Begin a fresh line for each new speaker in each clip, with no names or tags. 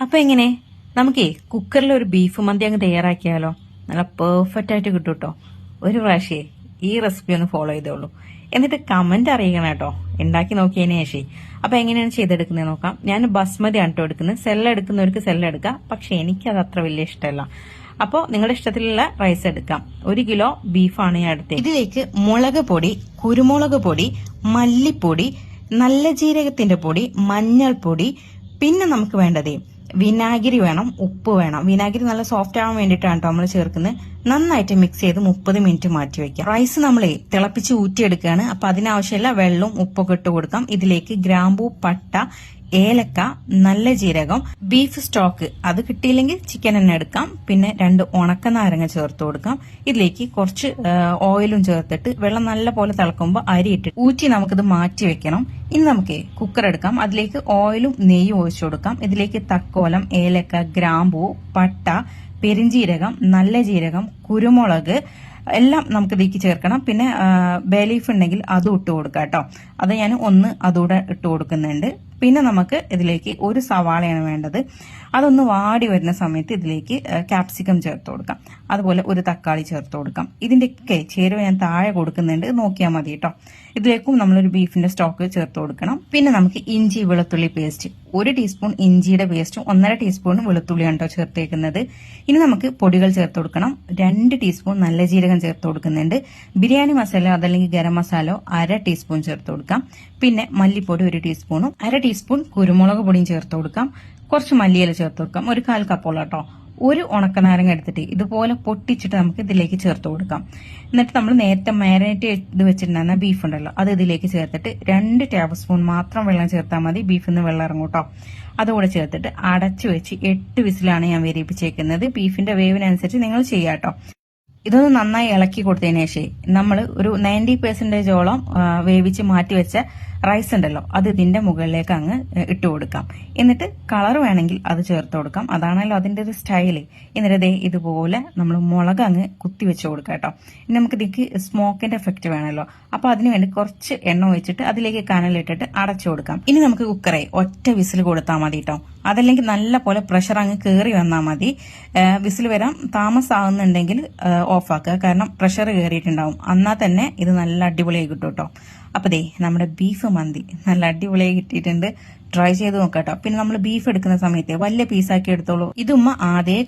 അപ്പൊ എങ്ങനെ? നമുക്കേ കുക്കറിൽ ഒരു ബീഫ് മന്തി അങ്ങ് തയ്യാറാക്കിയാലോ? നല്ല പെർഫെക്റ്റ് ആയിട്ട് കിട്ടും കേട്ടോ ഒരു പ്രാവശ്യം ഈ റെസിപ്പി ഒന്ന് ഫോളോ ചെയ്തോളൂ എന്നിട്ട് കമന്റ് അറിയിക്കണം കേട്ടോ ഉണ്ടാക്കി നോക്കിയതിനു ശേഷം അപ്പൊ എങ്ങനെയാണ് ചെയ്തെടുക്കുന്നത് നോക്കാം. ഞാൻ ബസ്മതി ആണ് കേട്ടോ എടുക്കുന്നത്. സെല്ല എടുക്കുന്നവർക്ക് സെല്ല എടുക്കാം. പക്ഷെ അത്ര വലിയ ഇഷ്ടമല്ല. അപ്പോൾ നിങ്ങളുടെ ഇഷ്ടത്തിലുള്ള റൈസ് എടുക്കാം. ഒരു കിലോ ബീഫാണ് ഞാൻ എടുത്തത് ഇതിലേക്ക് മുളക് പൊടി കുരുമുളക് പൊടി മല്ലിപ്പൊടി നല്ല ജീരകത്തിന്റെ പൊടി മഞ്ഞൾപ്പൊടി പിന്നെ നമുക്ക് വേണ്ടത് വിനാഗിരി വേണം ഉപ്പ് വേണം. വിനാഗിരി നല്ല സോഫ്റ്റ് ആവാൻ വേണ്ടിയിട്ടാണ് കേട്ടോ നമ്മൾ ചേർക്കുന്നത് നന്നായിട്ട് മിക്സ് ചെയ്ത് മുപ്പത് മിനിറ്റ് മാറ്റി വെക്കാം. റൈസ് നമ്മൾ തിളപ്പിച്ച് ഊറ്റിയെടുക്കുകയാണ് അപ്പൊ അതിനാവശ്യമില്ല വെള്ളവും ഉപ്പൊക്കെ ഇട്ട് കൊടുക്കാം. ഇതിലേക്ക് ഗ്രാമ്പൂ പട്ട ഏലക്ക നല്ല ജീരകം ബീഫ് സ്റ്റോക്ക് അത് കിട്ടിയില്ലെങ്കിൽ ചിക്കൻ തന്നെ എടുക്കാം. പിന്നെ രണ്ട് ഉണക്ക നാരങ്ങ ചേർത്ത് കൊടുക്കാം. ഇതിലേക്ക് കുറച്ച് ഓയിലും ചേർത്തിട്ട് വെള്ളം നല്ല പോലെ തിളക്കുമ്പോൾ അരി ഇട്ട് ഊറ്റി നമുക്കിത് മാറ്റി വെക്കണം. ഇനി നമുക്ക് കുക്കർ എടുക്കാം. അതിലേക്ക് ഓയിലും നെയ്യും ഒഴിച്ചു കൊടുക്കാം. ഇതിലേക്ക് തക്കോലം ഏലക്ക ഗ്രാമ്പൂ പട്ട പെരിഞ്ജീരകം നല്ല ജീരകം കുരുമുളക് എല്ലാം നമുക്ക് ഇതിലേക്ക് ചേർക്കണം. പിന്നെ ബേ ലീഫ് ഉണ്ടെങ്കിൽ അതും ഇട്ട് കൊടുക്കാം കേട്ടോ. അത് ഞാൻ ഒന്ന് അതുകൂടെ ഇട്ട് കൊടുക്കുന്നുണ്ട്. പിന്നെ നമുക്ക് ഇതിലേക്ക് ഒരു സവാളയാണ് വേണ്ടത്. അതൊന്ന് വാടി വരുന്ന സമയത്ത് ഇതിലേക്ക് ക്യാപ്സിക്കം ചേർത്ത് കൊടുക്കാം. അതുപോലെ ഒരു തക്കാളി ചേർത്ത് കൊടുക്കാം. ഇതിന്റെയൊക്കെ ചേരുവ ഞാൻ താഴെ കൊടുക്കുന്നുണ്ട്. നോക്കിയാൽ മതി കേട്ടോ. ഇതിലേക്കും നമ്മളൊരു ബീഫിന്റെ സ്റ്റോക്ക് ചേർത്ത് കൊടുക്കണം. പിന്നെ നമുക്ക് ഇഞ്ചി വെളുത്തുള്ളി പേസ്റ്റ് ഒരു ടീസ്പൂൺ ഇഞ്ചിയുടെ പേസ്റ്റും ഒന്നര ടീസ്പൂൺ വെളുത്തുള്ളിയാണ് കേട്ടോ ചേർത്തേക്കുന്നത്. ഇനി നമുക്ക് പൊടികൾ ചേർത്ത് കൊടുക്കണം. രണ്ട് ടീസ്പൂൺ നല്ല ജീരകം ചേർത്ത് കൊടുക്കുന്നുണ്ട്. ബിരിയാണി മസാല അതല്ലെങ്കിൽ ഗരം മസാല അര ടീസ്പൂൺ ചേർത്ത് കൊടുക്കാം. പിന്നെ മല്ലിപ്പൊടി ഒരു ടീസ്പൂണും അര ടീസ്പൂൺ കുരുമുളക് പൊടിയും ചേർത്ത് കൊടുക്കാം. കുറച്ച് മല്ലിയില ചേർത്ത് കൊടുക്കാം ഒരു കാൽ കപ്പോളം കേട്ടോ ഒരു ഉണക്കനാരങ്ങ എടുത്തിട്ട് ഇതുപോലെ പൊട്ടിച്ചിട്ട് നമുക്ക് ഇതിലേക്ക് ചേർത്ത് കൊടുക്കാം. എന്നിട്ട് നമ്മൾ നേരത്തെ മാരിനേറ്റ് ഇത് വെച്ചിട്ടുണ്ടായിരുന്ന ബീഫ് ഉണ്ടല്ലോ അത് ഇതിലേക്ക് ചേർത്തിട്ട് രണ്ട് ടേബിൾ സ്പൂൺ മാത്രം വെള്ളം ചേർത്താൽ മതി. ബീഫിൽ നിന്ന് വെള്ളം ഇറങ്ങും കേട്ടോ അതുകൂടെ ചേർത്തിട്ട് അടച്ചു വെച്ച് എട്ട് വിസിലാണ് ഞാൻ വേരിപ്പിച്ചേക്കുന്നത് ബീഫിന്റെ വേവിനനുസരിച്ച് നിങ്ങൾ ചെയ്യാട്ടോ ഇതൊന്ന് നന്നായി ഇളക്കി കൊടുത്തതിന് ശേഷം നമ്മൾ ഒരു നയന്റി പെർസെന്റേജോളം വേവിച്ച് മാറ്റി വെച്ച റൈസ് ഉണ്ടല്ലോ അത് ഇതിന്റെ മുകളിലേക്ക് അങ്ങ് ഇട്ട് കൊടുക്കാം. എന്നിട്ട് കളർ വേണമെങ്കിൽ അത് ചേർത്ത് കൊടുക്കാം. അതാണല്ലോ അതിന്റെ ഒരു സ്റ്റൈൽ എന്നിട്ട് ദേ ഇതുപോലെ നമ്മൾ മുളക് അങ്ങ് കുത്തി വെച്ച് കൊടുക്കാം കേട്ടോ. ഇനി നമുക്ക് ഇതിക്ക് സ്മോക്കിന്റെ എഫക്റ്റ് വേണമല്ലോ അപ്പോൾ അതിന് വേണ്ടി കുറച്ച് എണ്ണ ഒഴിച്ചിട്ട് അതിലേക്ക് കനലിട്ടിട്ട് അടച്ചു കൊടുക്കാം. ഇനി നമുക്ക് കുക്കറെ ഒറ്റ വിസിൽ കൊടുത്താൽ മതി കേട്ടോ അതല്ലെങ്കിൽ നല്ല പോലെ പ്രഷർ അങ്ങ് കയറി വന്നാൽ മതി. വിസിൽ വരാൻ താമസമാകുന്നുണ്ടെങ്കിൽ ഓഫാക്കുക. കാരണം പ്രഷർ കയറിയിട്ടുണ്ടാവും എന്നാൽ തന്നെ ഇത് നല്ല അടിപൊളിയായി കിട്ടും കേട്ടോ. അപ്പം ദേ നമ്മുടെ ബീഫ് മന്തി നല്ല അടിപൊളിയായി കിട്ടിയിട്ടുണ്ട്. ട്രൈ ചെയ്ത് നോക്കാട്ടോ പിന്നെ നമ്മൾ ബീഫ് എടുക്കുന്ന സമയത്ത് വലിയ പീസാക്കി എടുത്തോളൂ. ഇത് ഉമ്മ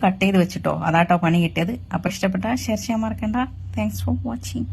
കട്ട് ചെയ്ത് വെച്ചിട്ടോ. അതാട്ടോ പണി കിട്ടിയത്. അപ്പോൾ ഇഷ്ടപ്പെട്ട ഷെയർ ചെയ്യാൻ മറക്കണ്ട. Thanks for watching